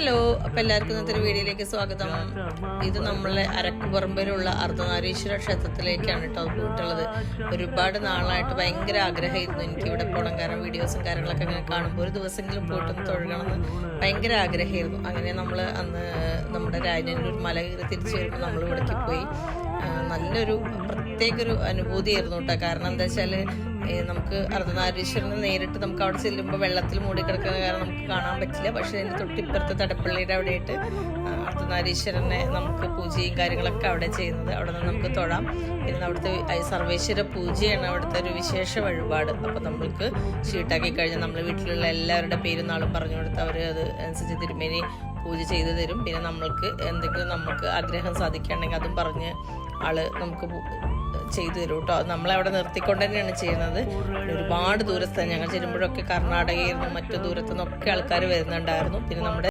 Hello അപ്പൊ എല്ലാവർക്കും ഇന്നത്തെ ഒരു വീഡിയോയിലേക്ക് സ്വാഗതം. ഇത് നമ്മളെ അരക്കുപറമ്പിലുള്ള അർദ്ധനാരീശ്വര ക്ഷേത്രത്തിലേക്കാണ് കേട്ടോ പോയിട്ടുള്ളത്. ഒരുപാട് നാളായിട്ട് ഭയങ്കര ആഗ്രഹമായിരുന്നു എനിക്ക് ഇവിടെ പോകണം കാരണം വീഡിയോസും കാര്യങ്ങളൊക്കെ അങ്ങനെ കാണുമ്പോൾ ഒരു ദിവസമെങ്കിലും പോയിട്ടൊന്ന് തൊഴണമെന്ന് ഭയങ്കര ആഗ്രഹമായിരുന്നു. അങ്ങനെ നമ്മൾ അന്ന് നമ്മുടെ രാജനൂർ മല കയറി തിരിച്ചു വരുമ്പോൾ നമ്മൾ ഇവിടേക്ക് പോയി നല്ലൊരു പ്രത്യേക ഒരു അനുഭൂതിയായിരുന്നു കേട്ടോ. കാരണം എന്താ വെച്ചാൽ നമുക്ക് അർദ്ധനാരീശ്വരനെ നേരിട്ട് നമുക്ക് അവിടെ ചെല്ലുമ്പോൾ വെള്ളത്തിൽ മൂടി കിടക്കുന്ന കാരണം നമുക്ക് കാണാൻ പറ്റില്ല. പക്ഷെ അതിന് തൊട്ടിപ്പുറത്ത് തടപ്പള്ളിയുടെ അവിടെയായിട്ട് അർദ്ധനാരീശ്വരനെ നമുക്ക് പൂജയും കാര്യങ്ങളൊക്കെ അവിടെ ചെയ്യുന്നത്. അവിടെ നിന്ന് നമുക്ക് തൊഴാം. പിന്നെ അവിടുത്തെ സർവേശ്വര പൂജയാണ് അവിടുത്തെ ഒരു വിശേഷ വഴിപാട്. അപ്പം നമ്മൾക്ക് ഷീട്ടാക്കി കഴിഞ്ഞാൽ നമ്മുടെ വീട്ടിലുള്ള എല്ലാവരുടെ പേരും നാളും പറഞ്ഞു കൊടുത്ത് അവർ അത് അനുസരിച്ച് തിരുമേനി പൂജ ചെയ്തു തരും. പിന്നെ നമ്മൾക്ക് എന്തെങ്കിലും നമുക്ക് ആഗ്രഹം സാധിക്കുകയാണെങ്കിൽ അതും പറഞ്ഞ് ആൾ നമുക്ക് ചെയ്തു തരും കേട്ടോ. നമ്മളവിടെ നിർത്തിക്കൊണ്ട് തന്നെയാണ് ചെയ്യുന്നത്. ഒരുപാട് ദൂരത്ത് ഞങ്ങൾ ചെല്ലുമ്പോഴൊക്കെ കർണാടകയിൽ നിന്നും മറ്റു ദൂരത്തു നിന്നൊക്കെ ആൾക്കാർ വരുന്നുണ്ടായിരുന്നു. പിന്നെ നമ്മുടെ